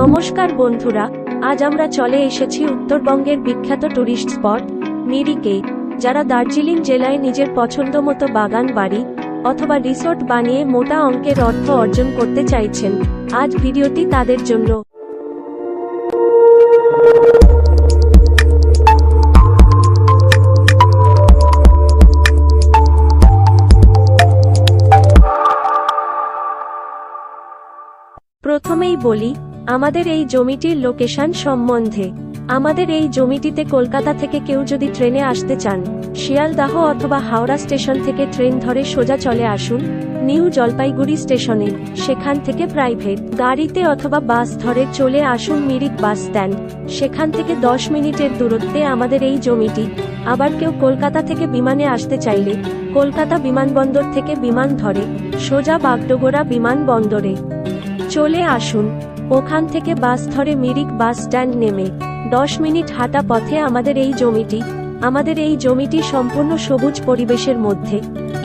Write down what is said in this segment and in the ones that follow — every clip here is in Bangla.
নমস্কার বন্ধুরা, আজ আমরা চলে এসেছি উত্তরবঙ্গের বিখ্যাত টুরিস্ট স্পট মিরিকে, যারা দার্জিলিং জেলায় নিজের পছন্দ মতো বাগান, বাড়ি অথবা রিসোর্ট বানিয়ে মোটা অঙ্কের অর্থ অর্জন করতে চাইছেন। আজ ভিডিওটি তাদের জন্য। প্রথমেই বলি আমাদের এই জমিটির লোকেশন সম্বন্ধে। আমাদের এই জমিটিতে কলকাতা থেকে কেউ যদি ট্রেনে আসতে চান, শিয়ালদাহ অথবা হাওড়া স্টেশন থেকে ট্রেন ধরে সোজা চলে আসুন, নিউ জলপাইগুড়ি স্টেশনে, সেখান থেকে প্রাইভেট গাড়িতে অথবা বাস ধরে চলে আসুন মিরিক বাস স্ট্যান্ড। সেখান থেকে দশ মিনিটের দূরত্বে আমাদের এই জমিটি। আবার কেউ কলকাতা থেকে বিমানে আসতে চাইলে, কলকাতা বিমানবন্দর থেকে বিমান ধরে, সোজা বাগডোগরা বিমানবন্দরে চলে আসুন। ওখান থেকে বাস ধরে মিরিক বাস স্ট্যান্ড নেমে। দশ মিনিট হাঁটা পথে আমাদের এই জমিটি, আমাদের এই জমিটি সম্পূর্ণ সবুজ পরিবেশের মধ্যে।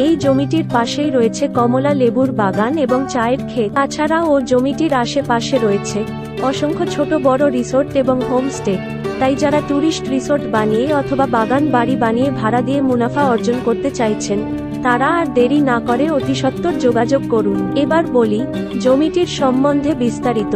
এই জমিটির পাশেই রয়েছে কমলা লেবুর বাগান এবং চায়ের ক্ষেত। তাছাড়া ও জমিটির আশেপাশে রয়েছে অসংখ্য ছোট বড় রিসোর্ট এবং হোমস্টে। তাই যারা ট্যুরিস্ট রিসোর্ট বানিয়ে অথবা বাগান বাড়ি বানিয়ে ভাড়া দিয়ে মুনাফা অর্জন করতে চাইছেন তারা আর দেরি না করে অতি সত্বর যোগাযোগ করুন। এবার বলি, জমিটির সম্বন্ধে বিস্তারিত।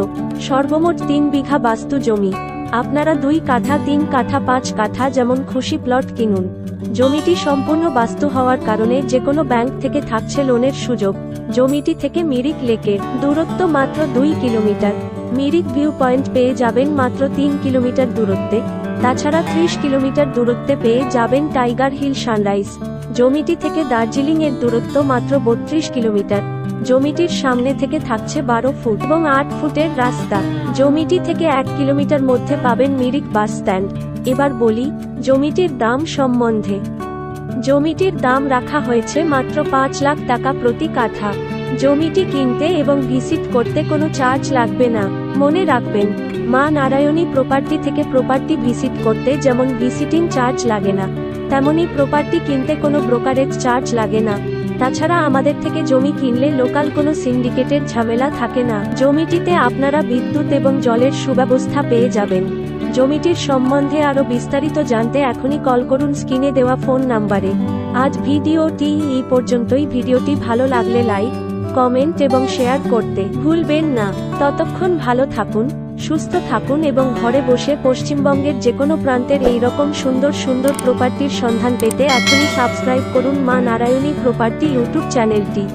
সর্বমোট তিন বিঘা বাস্তু জমি। আপনারা দুই কাঠা, তিন কাঠা, পাঁচ কাঠা যেমন খুশি প্লট কিনুন। জমিটি সম্পূর্ণ বাস্তু হওয়ার কারণে যে কোনো ব্যাংক থেকে থাকছে লোনের সুযোগ। জমিটি থেকে মিরিক লেকের দূরত্ব মাত্র দুই কিলোমিটার। মিরিক ভিউ পয়েন্ট পেয়ে যাবেন মাত্র তিন কিলোমিটার দূরত্বে। তাছাড়া ত্রিশ কিলোমিটার দূরত্বে পেয়ে যাবেন টাইগার হিল সানরাইজ। জমিটি থেকে দার্জিলিং এর দূরত্ব মাত্র বত্রিশ কিলোমিটার। জমিটির সামনে থেকে থাকছে বারো ফুট এবং আট ফুটের রাস্তা। জমিটি থেকে এক কিলোমিটার মধ্যে পাবেন মিরিক বাস স্ট্যান্ড। এবার বলি, জমিটির দাম সম্বন্ধে। জমিটির দাম রাখা হয়েছে মাত্র পাঁচ লাখ টাকা প্রতি কাঠা। জমিটি কিনতে এবং ভিজিট করতে কোনো চার্জ লাগবে না। মনে রাখবেন, মা নারায়ণী প্রপার্টি থেকে প্রপার্টি ভিজিট করতে যেমন ভিজিটিং চার্জ লাগে না তেমনই প্রপার্টি কিনতে কোনো ব্রোকারেজ চার্জ লাগে না। তাছাড়া আমাদের থেকে জমি কিনলে লোকাল কোনো সিন্ডিকেটের ঝামেলা থাকে না। জমিটিতে আপনারা বিদ্যুৎ এবং জলের সুব্যবস্থা পেয়ে যাবেন। জমিটির সম্বন্ধে আরও বিস্তারিত জানতে এখনই কল করুন স্ক্রিনে দেওয়া ফোন নাম্বারে আজ ভিডিওটি এই পর্যন্তই। ভিডিওটি ভালো লাগলে লাইক কমেন্ট এবং শেয়ার করতে ভুলবেন না। ততক্ষণ ভালো থাকুন, সুস্থ থাকুন এবং ঘরে বসে পশ্চিমবঙ্গের যে কোনো প্রান্তের এই রকম সুন্দর সুন্দর প্রপার্টির সন্ধান পেতে এখনই সাবস্ক্রাইব করুন মা নারায়ণী প্রপার্টি ইউটিউব চ্যানেলটি